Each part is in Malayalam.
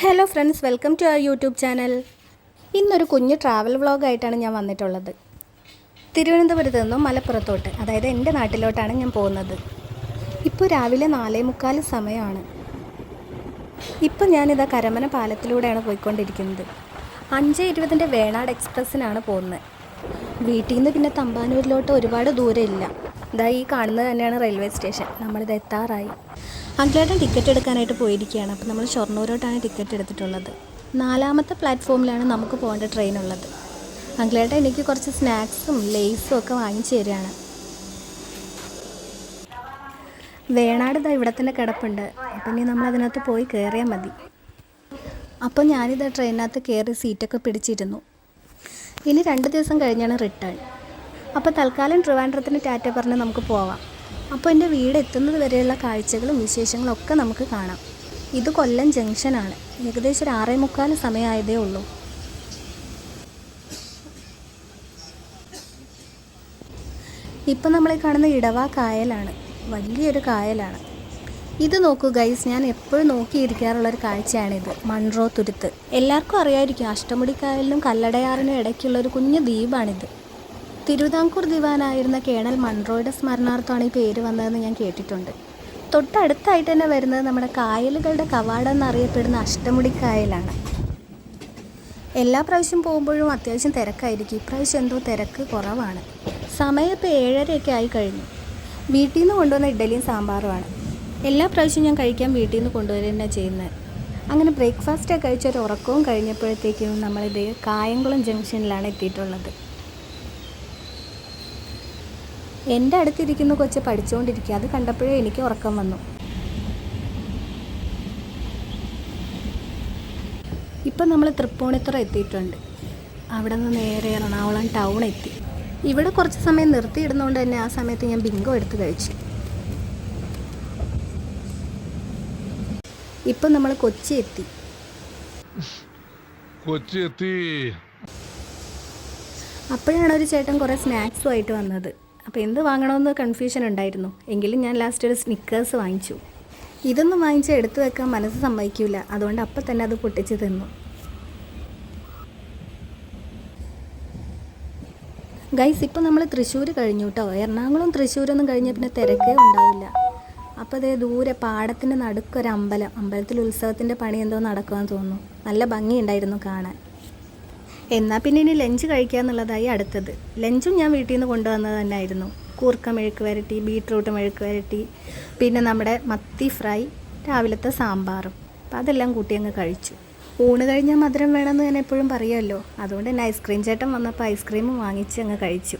Hello friends welcome to our YouTube channel ഇന്നൊരു കുഞ്ഞ് ട്രാവൽ വ്ളോഗായിട്ടാണ് ഞാൻ വന്നിട്ടുള്ളത്. തിരുവനന്തപുരത്ത് നിന്നും മലപ്പുറത്തോട്ട് അതായത് എന്റെ നാട്ടിലോട്ടാണ് ഞാൻ പോകുന്നത്. ഇപ്പോൾ രാവിലെ നാലേ മുക്കാൽ സമയമാണ്. ഇപ്പം ഞാനിതാ കരമന പാലത്തിലൂടെയാണ് പോയിക്കൊണ്ടിരിക്കുന്നത്. അഞ്ച് ഇരുപതിന്റെ വേണാട് എക്സ്പ്രസ്സിനാണ് പോകുന്നത്. വീട്ടിൽ നിന്ന് പിന്നെ തമ്പാനൂരിലോട്ട് ഒരുപാട് ദൂരമില്ല. ഇതാ ഈ കാണുന്നത് തന്നെയാണ് റെയിൽവേ സ്റ്റേഷൻ നമ്മളിത് എത്താറായി. അങ്കിളേട്ടൻ ടിക്കറ്റ് എടുക്കാനായിട്ട് പോയിരിക്കുകയാണ്. അപ്പോൾ നമ്മൾ ഷൊർണൂരോട്ടാണ് ടിക്കറ്റ് എടുത്തിട്ടുള്ളത്. നാലാമത്തെ പ്ലാറ്റ്ഫോമിലാണ് നമുക്ക് പോകേണ്ട ട്രെയിൻ ഉള്ളത്. അങ്കിളേട്ടൻ എനിക്ക് കുറച്ച് സ്നാക്സും ലേസും ഒക്കെ വാങ്ങിച്ചു തരികയാണ്. വേണാട് ഇതാ ഇവിടെ തന്നെ കിടപ്പുണ്ട്. അപ്പം ഇനി നമ്മൾ അതിനകത്ത് പോയി കയറിയാൽ മതി. അപ്പോൾ ഞാനിത് ട്രെയിനകത്ത് കയറി സീറ്റൊക്കെ പിടിച്ചിരുന്നു. ഇനി രണ്ട് ദിവസം കഴിഞ്ഞാണ് റിട്ടേൺ അപ്പോൾ തൽക്കാലം ട്രിവാൻഡ്രത്തിന് ടാറ്റ പറഞ്ഞ് നമുക്ക് പോവാം. അപ്പോൾ എന്റെ വീട് എത്തുന്നത് വരെയുള്ള കാഴ്ചകളും വിശേഷങ്ങളും ഒക്കെ നമുക്ക് കാണാം. ഇത് കൊല്ലം ജംഗ്ഷനാണ്. ഏകദേശം ഒരു ആറേ മുക്കാൽ സമയമായതേ ഉള്ളൂ. ഇപ്പം നമ്മൾ കാണുന്ന ഇടവ കായലാണ്. വലിയൊരു കായലാണ്. ഇത് നോക്കൂ ഗൈസ് ഞാൻ എപ്പോഴും നോക്കിയിരിക്കാറുള്ള ഒരു കാഴ്ചയാണിത്. മൺറോ തുരുത്ത്. എല്ലാവർക്കും അറിയായിരിക്കും അഷ്ടമുടി കായലിനും കല്ലടയാറിനും ഇടയ്ക്കുള്ള ഒരു കുഞ്ഞു ദ്വീപാണിത്. തിരുവിതാംകൂർ ദിവാനായിരുന്ന കേണൽ മൺറോയുടെ സ്മരണാർത്ഥമാണ് ഈ പേര് വന്നതെന്ന് ഞാൻ കേട്ടിട്ടുണ്ട്. തൊട്ടടുത്തായിട്ട് തന്നെ വരുന്നത് നമ്മുടെ കായലുകളുടെ കവാടം എന്നറിയപ്പെടുന്ന അഷ്ടമുടി കായലാണ് എല്ലാ പ്രാവശ്യം പോകുമ്പോഴും അത്യാവശ്യം തിരക്കായിരിക്കും. ഇപ്രാവശ്യം എന്തോ തിരക്ക് കുറവാണ്. സമയം ഇപ്പോൾ ഏഴരയൊക്കെ ആയി കഴിഞ്ഞു. വീട്ടിൽ നിന്ന് കൊണ്ടുവന്ന ഇഡ്ഡലിയും സാമ്പാറുമാണ്. എല്ലാ പ്രാവശ്യവും ഞാൻ കഴിക്കാൻ വീട്ടിൽ നിന്ന് കൊണ്ടുവരിക തന്നെ ചെയ്യുന്നത്. അങ്ങനെ ബ്രേക്ക്ഫാസ്റ്റൊക്കെ കഴിച്ച ഒരു ഉറക്കവും കഴിഞ്ഞപ്പോഴത്തേക്കും നമ്മളിത് കായംകുളം ജംഗ്ഷനിലാണ് എത്തിയിട്ടുള്ളത്. എന്റെ അടുത്തിരിക്കുന്ന കൊച്ച് പഠിച്ചുകൊണ്ടിരിക്കുക. അത് കണ്ടപ്പോഴേ എനിക്ക് ഉറക്കം വന്നു. ഇപ്പം നമ്മൾ തൃപ്പൂണിത്തുറ എത്തിയിട്ടുണ്ട്. അവിടെ നിന്ന് നേരെ എറണാകുളം ടൗൺ എത്തി. ഇവിടെ കുറച്ച് സമയം നിർത്തിയിടുന്നതുകൊണ്ട് തന്നെ ആ സമയത്ത് ഞാൻ ബിങ്കോ എടുത്ത് കഴിച്ചു. ഇപ്പം നമ്മൾ കൊച്ചി എത്തി. കൊച്ചി എത്തി. അപ്പോഴാണ് ഒരു ചേട്ടൻ കുറേ സ്നാക്സുമായിട്ട് വന്നത്. അപ്പോൾ എന്ത് വാങ്ങണമെന്ന് കൺഫ്യൂഷൻ ഉണ്ടായിരുന്നു. എങ്കിലും ഞാൻ ലാസ്റ്റ് ഒരു സ്നിക്കേഴ്സ് വാങ്ങിച്ചു. ഇതൊന്നും വാങ്ങിച്ച് എടുത്തു വെക്കാൻ മനസ്സ് സമ്മതിക്കില്ല അതുകൊണ്ട് അപ്പം തന്നെ അത് പൊട്ടിച്ച് തിന്നു. ഗൈസ് ഇപ്പം നമ്മൾ തൃശ്ശൂർ കഴിഞ്ഞു കേട്ടോ എറണാകുളം തൃശ്ശൂരൊന്നും കഴിഞ്ഞ പിന്നെ തിരക്കേ ഉണ്ടാവില്ല. അപ്പോൾ അതേ ദൂരെ പാടത്തിന്റെ നടുക്കൊരു അമ്പലം അമ്പലത്തിൽ ഉത്സവത്തിന്റെ പണി എന്തോ നടക്കുമെന്ന് തോന്നുന്നു. നല്ല ഭംഗിയുണ്ടായിരുന്നു കാണാൻ. എന്നാൽ പിന്നെ ഇനി ലഞ്ച് കഴിക്കുക എന്നുള്ളതായി അടുത്തത്. ലഞ്ചും ഞാൻ വീട്ടിൽ നിന്ന് കൊണ്ടുവന്നത് തന്നെയായിരുന്നു. കൂർക്ക മെഴുക്ക് വരട്ടി ബീട്രൂട്ട് മെഴുക്ക് വരട്ടി പിന്നെ നമ്മുടെ മത്തി ഫ്രൈ രാവിലത്തെ സാമ്പാറും. അപ്പം അതെല്ലാം കൂട്ടി അങ്ങ് കഴിച്ചു. ഊണ് കഴിഞ്ഞാൽ മധുരം വേണമെന്ന് ഞാൻ എപ്പോഴും പറയുമല്ലോ. അതുകൊണ്ട് തന്നെ ഐസ്ക്രീം ചേട്ടൻ വന്നപ്പോൾ ഐസ്ക്രീമും വാങ്ങിച്ച് അങ്ങ് കഴിച്ചു.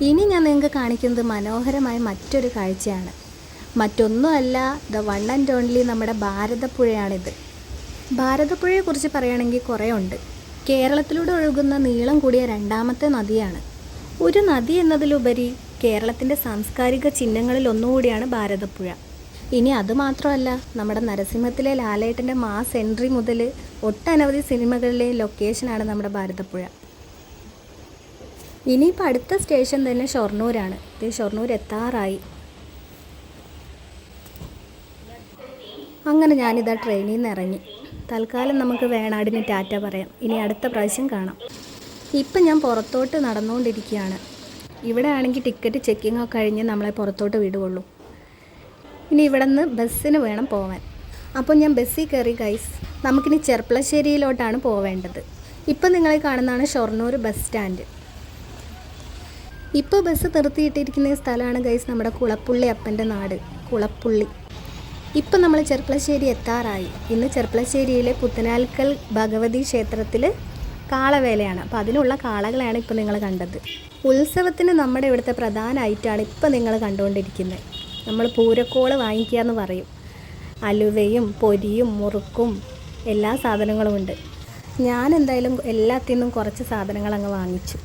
ഇനി ഞാൻ നിങ്ങൾക്ക് കാണിക്കുന്നത് മനോഹരമായ മറ്റൊരു കാഴ്ചയാണ്. മറ്റൊന്നുമല്ല ദ വൺ ആൻഡ് ഓൺലി നമ്മുടെ ഭാരതപ്പുഴയാണിത്. ഭാരതപ്പുഴയെക്കുറിച്ച് പറയുകയാണെങ്കിൽ കുറേ ഉണ്ട് കേരളത്തിലൂടെ ഒഴുകുന്ന നീളം കൂടിയ രണ്ടാമത്തെ നദിയാണ്. ഒരു നദി എന്നതിലുപരി കേരളത്തിന്റെ സാംസ്കാരിക ചിഹ്നങ്ങളിൽ ഒന്നുകൂടിയാണ് ഭാരതപ്പുഴ. ഇനി അതുമാത്രമല്ല നമ്മുടെ നരസിംഹത്തിലെ ലാലേട്ടന്റെ മാസ് എൻട്രി മുതൽ ഒട്ടനവധി സിനിമകളിലെ ലൊക്കേഷനാണ് നമ്മുടെ ഭാരതപ്പുഴ. ഇനിയിപ്പോൾ അടുത്ത സ്റ്റേഷൻ തന്നെ ഷൊർണൂരാണ്. ഇത് ഷൊർണൂർ എത്താറായി. അങ്ങനെ ഞാനിതാ ട്രെയിനിൽ നിന്ന് ഇറങ്ങി. തൽക്കാലം നമുക്ക് വേണാടിന് ടാറ്റ പറയാം. ഇനി അടുത്ത പ്രാവശ്യം കാണാം. ഇപ്പം ഞാൻ പുറത്തോട്ട് നടന്നുകൊണ്ടിരിക്കുകയാണ്. ഇവിടെ ആണെങ്കിൽ ടിക്കറ്റ് ചെക്കിംഗ് ഒക്കെ കഴിഞ്ഞ് നമ്മളെ പുറത്തോട്ട് വിടുകയുള്ളൂ ഇനി ഇവിടെ നിന്ന് ബസ്സിന് വേണം പോവാൻ. അപ്പോൾ ഞാൻ ബസ്സിൽ കയറി ഗൈസ് നമുക്കിനി ചെർപ്പളശ്ശേരിയിലോട്ടാണ് പോവേണ്ടത്. ഇപ്പം നിങ്ങളെ കാണുന്നതാണ് ഷൊർണൂർ ബസ് സ്റ്റാൻഡ്. ഇപ്പോൾ ബസ് നിർത്തിയിട്ടിരിക്കുന്ന സ്ഥലമാണ് ഗൈസ് നമ്മുടെ കുളപ്പുള്ളി അപ്പന്റെ നാട്. കുളപ്പുള്ളി. ഇപ്പം നമ്മൾ ചെർപ്പളശ്ശേരി എത്താറായി. ഇന്ന് ചെർപ്പളശ്ശേരിയിലെ പുത്തനാൽക്കൽ ഭഗവതി ക്ഷേത്രത്തിൽ കാളവേലയാണ്. അപ്പോൾ അതിനുള്ള കാളകളെയാണ് ഇപ്പോൾ നിങ്ങൾ കണ്ടത്. ഉത്സവത്തിന് നമ്മുടെ ഇവിടുത്തെ പ്രധാന ഐറ്റമാണ് ഇപ്പോൾ നിങ്ങൾ കണ്ടുകൊണ്ടിരിക്കുന്നത്. നമ്മൾ പൂരക്കോൾ വാങ്ങിക്കുക എന്ന് പറയും. അലുവയും പൊരിയും മുറുക്കും എല്ലാ സാധനങ്ങളും ഉണ്ട്. ഞാൻ എന്തായാലും എല്ലാത്തിൽ നിന്നും കുറച്ച് സാധനങ്ങൾ അങ്ങ് വാങ്ങിച്ചു.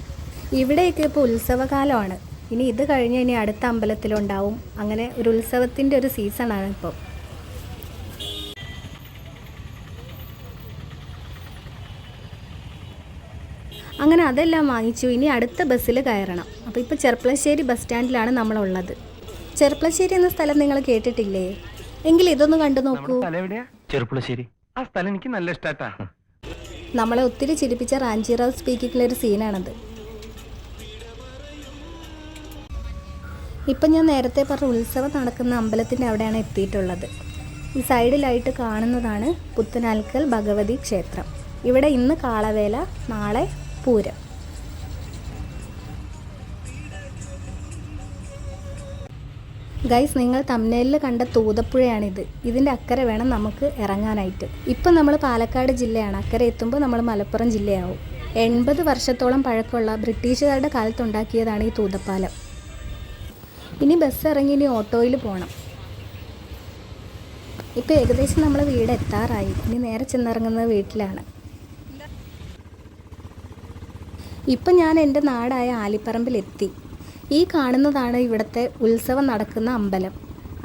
ഇവിടെയൊക്കെ ഇപ്പോൾ ഉത്സവകാലമാണ്. ഇനി ഇത് കഴിഞ്ഞ് ഇനി അടുത്ത അമ്പലത്തിലുണ്ടാവും. അങ്ങനെ ഒരു ഉത്സവത്തിന്റെ ഒരു സീസണാണ് ഇപ്പോൾ അങ്ങനെ അതെല്ലാം വാങ്ങിച്ചു. ഇനി അടുത്ത ബസ്സിൽ കയറണം. അപ്പോൾ ഇപ്പോൾ ചെർപ്പളശ്ശേരി ബസ് സ്റ്റാൻഡിലാണ് നമ്മളുള്ളത്. ചെർപ്പളശ്ശേരി എന്ന സ്ഥലം നിങ്ങൾ കേട്ടിട്ടില്ലേ? എങ്കിൽ ഇതൊന്ന് കണ്ടു നോക്കൂ. ആ സ്ഥലം എനിക്ക് നല്ല ഇഷ്ടാട്ടാ. നമ്മളെ ഒത്തിരി ചിരിപ്പിച്ച റാഞ്ചിറാവ് സ്പീക്കിങ്ങിലെ ഒരു സീനാണത്. ഇപ്പം ഞാൻ നേരത്തെ പറഞ്ഞ ഉത്സവം നടക്കുന്ന അമ്പലത്തിന്റെ അവിടെയാണ് എത്തിയിട്ടുള്ളത്. ഈ സൈഡിലായിട്ട് കാണുന്നതാണ് പുത്തനാൽക്കൽ ഭഗവതി ക്ഷേത്രം. ഇവിടെ ഇന്ന് കാളവേല നാളെ പൂരം. ഗൈസ് നിങ്ങൾ തമ്മിലിൽ കണ്ട തൂതപ്പുഴയാണിത്. ഇതിന്റെ അക്കരെ വേണം നമുക്ക് ഇറങ്ങാനായിട്ട്. ഇപ്പം നമ്മൾ പാലക്കാട് ജില്ലയാണ്. അക്കരെ എത്തുമ്പോൾ നമ്മൾ മലപ്പുറം ജില്ലയാവും. എൺപത് വർഷത്തോളം പഴക്കമുള്ള ബ്രിട്ടീഷുകാരുടെ കാലത്തുണ്ടാക്കിയതാണ് ഈ തൂതപ്പാലം. ഇനി ബസ് ഇറങ്ങി ഇനി ഓട്ടോയിൽ പോകണം ഇപ്പം ഏകദേശം നമ്മൾ വീട് എത്താറായി ഇനി നേരെ ചെന്നിറങ്ങുന്നത് വീട്ടിലാണ്. ഇപ്പം ഞാൻ എന്റെ നാടായ ആലിപ്പറമ്പിലെത്തി. ഈ കാണുന്നതാണ് ഇവിടുത്തെ ഉത്സവം നടക്കുന്ന അമ്പലം.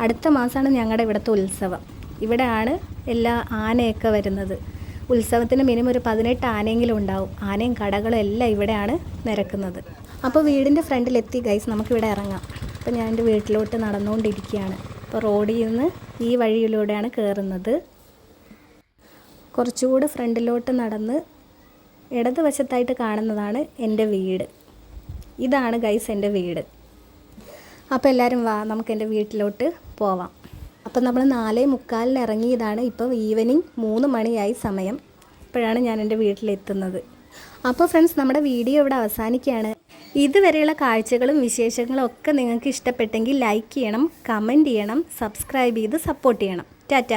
അടുത്ത മാസമാണ് ഞങ്ങളുടെ ഇവിടുത്തെ ഉത്സവം. ഇവിടെയാണ് എല്ലാ ആനയൊക്കെ വരുന്നത്. ഉത്സവത്തിന് മിനിമം ഒരു പതിനെട്ട് ആനയെങ്കിലും ഉണ്ടാവും. ആനയും കടകളും എല്ലാം ഇവിടെയാണ് നിരക്കുന്നത്. അപ്പോൾ വീടിന്റെ ഫ്രണ്ടിലെത്തി. ഗൈസ് നമുക്കിവിടെ ഇറങ്ങാം. അപ്പോൾ ഞാൻ എന്റെ വീട്ടിലോട്ട് നടന്നുകൊണ്ടിരിക്കുകയാണ്. അപ്പോൾ റോഡിൽ നിന്ന് ഈ വഴിയിലൂടെയാണ് കയറുന്നത്. കുറച്ചുകൂടെ ഫ്രണ്ടിലോട്ട് നടന്ന് ഇടതുവശത്തായിട്ട് കാണുന്നതാണ് എന്റെ വീട്. ഇതാണ് ഗൈസ് എന്റെ വീട്. അപ്പോൾ എല്ലാവരും വാ നമുക്ക് എന്റെ വീട്ടിലോട്ട് പോവാം. അപ്പോൾ നമ്മൾ നാലേ മുക്കാലിന് ഇറങ്ങിയതാണ് ഇപ്പോൾ ഈവനിങ് മൂന്ന് മണിയായി സമയം. ഇപ്പോഴാണ് ഞാൻ എന്റെ വീട്ടിലെത്തുന്നത്. അപ്പോൾ ഫ്രണ്ട്സ് നമ്മുടെ വീഡിയോ ഇവിടെ അവസാനിക്കുകയാണ്. ഇതുവരെയുള്ള കാഴ്ചകളും വിശേഷങ്ങളും ഒക്കെ നിങ്ങൾക്ക് ഇഷ്ടപ്പെട്ടെങ്കിൽ ലൈക്ക് ചെയ്യണം കമന്റ് ചെയ്യണം സബ്സ്ക്രൈബ് ചെയ്ത് സപ്പോർട്ട് ചെയ്യണം. ടാറ്റ.